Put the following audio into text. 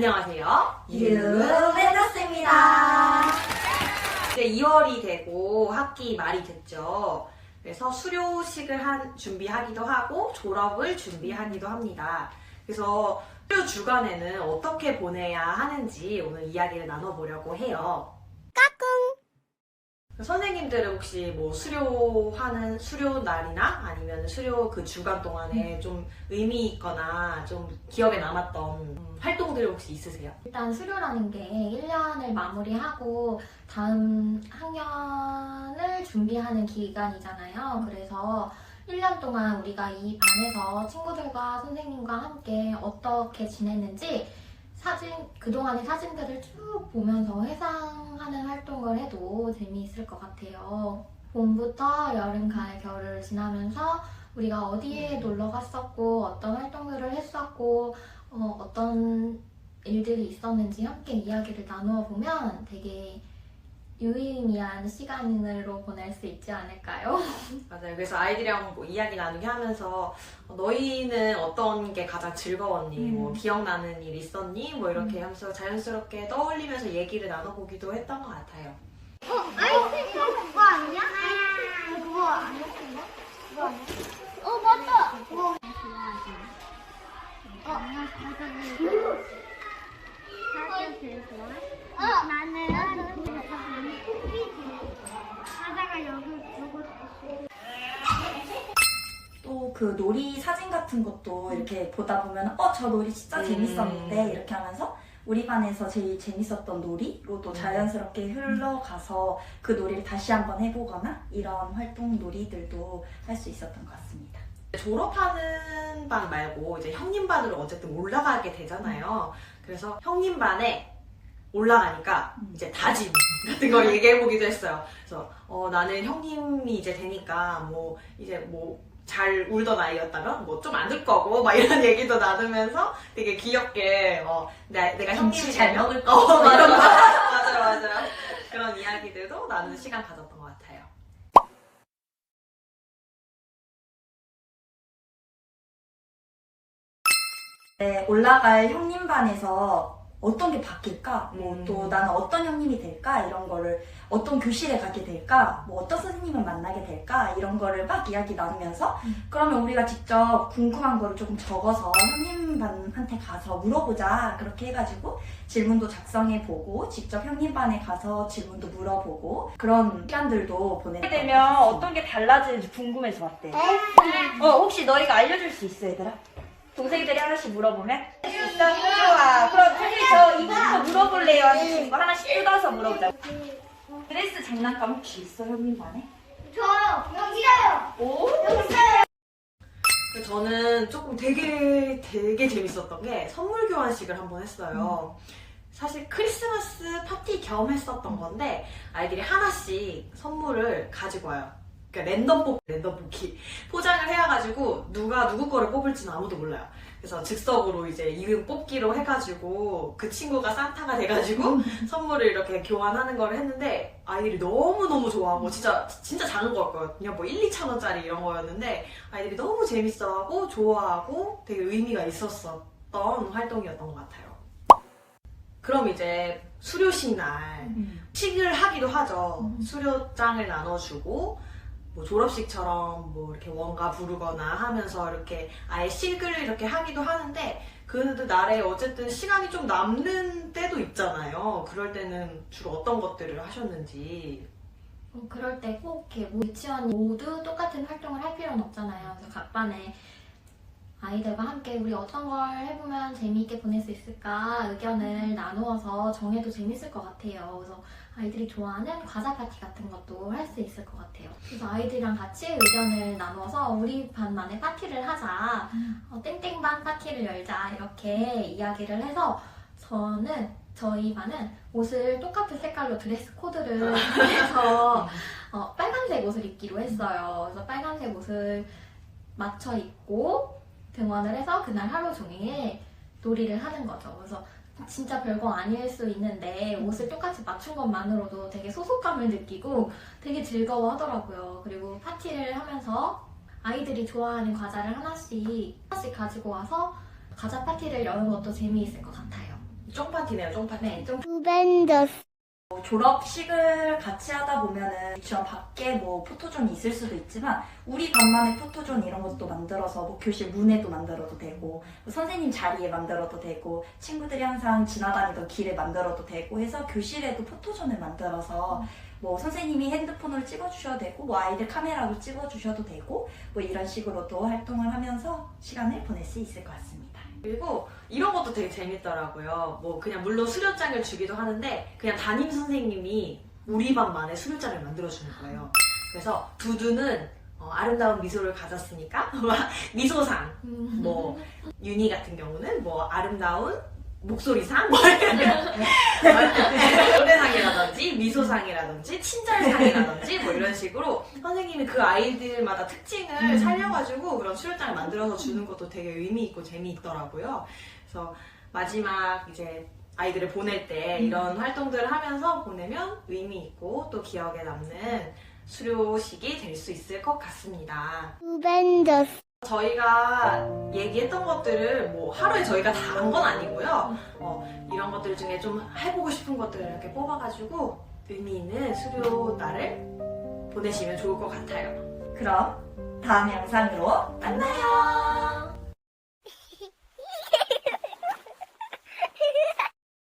안녕하세요. 유벤더스입니다. 이제 2월이 되고 학기 말이 됐죠. 그래서 수료식을 한, 준비하기도 하고 졸업을 준비하기도 합니다. 그래서 수료 주간에는 어떻게 보내야 하는지 오늘 이야기를 나눠보려고 해요. 선생님들은 혹시 뭐 수료하는 수료 날이나 아니면 수료 그 주간 동안에 좀 의미 있거나 좀 기억에 남았던 음, 활동들 혹시 있으세요? 일단 수료라는 게 1년을 마무리하고 다음 학년을 준비하는 기간이잖아요. 그래서 1년 동안 우리가 이 반에서 친구들과 선생님과 함께 어떻게 지냈는지 사진, 그동안의 사진들을 쭉 보면서 회상하는 활동을 해도 재미있을 것 같아요. 봄부터 여름, 가을, 겨울을 지나면서 우리가 어디에 놀러 갔었고, 어떤 활동들을 했었고, 어, 어떤 일들이 있었는지 함께 이야기를 나누어 보면 되게 유의미한 시간으로 보낼 수 있지 않을까요? 맞아요. 그래서 아이들이랑 뭐 이야기 나누게 하면서 어, 너희는 어떤 게 가장 즐거웠니? 음. 뭐 기억나는 일 있었니? 뭐 이렇게 하면서 자연스럽게 떠올리면서 얘기를 나눠보기도 했던 것 같아요. 아 그 놀이 사진 같은 것도 이렇게 보다 보면 어 저 놀이 진짜 음. 재밌었는데 이렇게 하면서 우리 반에서 제일 재밌었던 놀이로 또 음. 자연스럽게 흘러가서 그 놀이를 다시 한번 해보거나 이런 활동 놀이들도 할 수 있었던 것 같습니다. 졸업하는 반 말고 이제 형님 반으로 어쨌든 올라가게 되잖아요. 그래서 형님 반에 올라가니까 음. 이제 다짐 같은 걸 얘기해보기도 했어요. 그래서 어, 나는 형님이 이제 되니까 뭐 이제 뭐 잘 울던 아이였다면 뭐 좀 안 울 거고 막 이런 얘기도 나누면서 되게 귀엽게 어, 내, 내가 형님이 김치 잘 되면 먹을 어, 거 맞아, 맞아, 맞아, 맞아. 그런 이야기들도 나누는 시간 가졌던 것 같아요. 네, 올라갈 형님 반에서 어떤 게 바뀔까? 뭐 음. 또 나는 어떤 형님이 될까? 이런 거를 어떤 교실에 가게 될까? 뭐 어떤 선생님을 만나게 될까? 이런 거를 막 이야기 나누면서 음. 그러면 우리가 직접 궁금한 거를 조금 적어서 형님 반한테 가서 물어보자. 그렇게 해가지고 질문도 작성해 보고 직접 형님 반에 가서 질문도 물어보고 그런 시간들도 보내게 되면 어떤 게 달라지는지 궁금해서 왔대. 어, 혹시 너희가 알려줄 수 있어, 얘들아? 동생들이 하나씩 물어보면? 있어? 좋아. 그럼 선생님 저 이거부터 물어볼래요? 하는 거 하나씩 뜯어서 물어보자. 드레스 장난감 혹시 있어, 형님 반에? 저요 여기 있어요. 오? 여기 있어요. 근데 저는 조금 되게 되게 재밌었던 게 선물 교환식을 한번 했어요. 사실 크리스마스 파티 겸 했었던 건데 아이들이 하나씩 선물을 가지고 와요. 그러니까 랜덤 뽑 랜덤 뽑기 포장을 해가지고 누가 누구 거를 뽑을지는 아무도 몰라요. 그래서 즉석으로 이제 이름 뽑기로 해가지고 그 친구가 산타가 돼가지고 선물을 이렇게 교환하는 걸 했는데 아이들이 너무 너무 좋아하고 진짜 진짜 작은 거였거든요. 뭐 1, 2천 원짜리 이런 거였는데 아이들이 너무 재밌어하고 좋아하고 되게 의미가 있었었던 활동이었던 것 같아요. 그럼 이제 수료식 날 식을 하기도 하죠. 수료장을 나눠주고 뭐 졸업식처럼 뭐 이렇게 원가 부르거나 하면서 이렇게 아예 식을 이렇게 하기도 하는데 그 날에 어쨌든 시간이 좀 남는 때도 있잖아요. 그럴 때는 주로 어떤 것들을 하셨는지. 어, 그럴 때 꼭 이렇게 뭐 유치원 모두 똑같은 활동을 할 필요는 없잖아요. 그래서 각 반에 아이들과 함께 우리 어떤 걸 해보면 재미있게 보낼 수 있을까 의견을 나누어서 정해도 재밌을 것 같아요. 그래서 아이들이 좋아하는 과자 파티 같은 것도 할 수 있을 것 같아요. 그래서 아이들이랑 같이 의견을 나누어서 우리 반만의 파티를 하자, 어, 땡땡반 파티를 열자 이렇게 이야기를 해서 저는 저희 반은 옷을 똑같은 색깔로 드레스 코드를 해서 어, 빨간색 옷을 입기로 했어요. 그래서 빨간색 옷을 맞춰 입고 등원을 해서 그날 하루 종일 놀이를 하는 거죠. 그래서 진짜 별거 아닐 수 있는데 옷을 똑같이 맞춘 것만으로도 되게 소속감을 느끼고 되게 즐거워 하더라고요. 그리고 파티를 하면서 아이들이 좋아하는 과자를 하나씩 하나씩 가지고 와서 과자 파티를 여는 것도 재미있을 것 같아요. 쫑파티네요, 쫑파티. 네, 좀 주벤더스 뭐 졸업식을 같이 하다 보면은 유치원 밖에 뭐 포토존이 있을 수도 있지만 우리 반만의 포토존 이런 것도 만들어서 뭐 교실 문에도 만들어도 되고 뭐 선생님 자리에 만들어도 되고 친구들이 항상 지나다니던 길에 만들어도 되고 해서 교실에도 포토존을 만들어서 뭐 선생님이 핸드폰으로 찍어주셔도 되고 뭐 아이들 카메라로 찍어주셔도 되고 뭐 이런 식으로도 활동을 하면서 시간을 보낼 수 있을 것 같습니다. 그리고 이런 것도 되게 재밌더라고요. 뭐 그냥 물론 수료장을 주기도 하는데 그냥 담임 선생님이 우리 반만의 수료장을 만들어주는 거예요. 그래서 두두는 어, 아름다운 미소를 가졌으니까 미소상, 음. 뭐 윤희 같은 경우는 뭐 아름다운 목소리상, 뭐 노래상이라든지 미소상이라든지 친절상이라든지 뭐 이런 식으로 선생님이 그 아이들마다 특징을 살려가지고 그런 수료장을 만들어서 주는 것도 되게 의미 있고 재미있더라고요. 그래서 마지막 이제 아이들을 보낼 때 이런 활동들을 하면서 보내면 의미 있고 또 기억에 남는 수료식이 될 수 있을 것 같습니다. 주벤더스 저희가 얘기했던 것들을 뭐 하루에 저희가 다 한 건 아니고요. 어, 이런 것들 중에 좀 해보고 싶은 것들을 이렇게 뽑아가지고 의미 있는 수료 날을 보내시면 좋을 것 같아요. 그럼 다음 영상으로 만나요.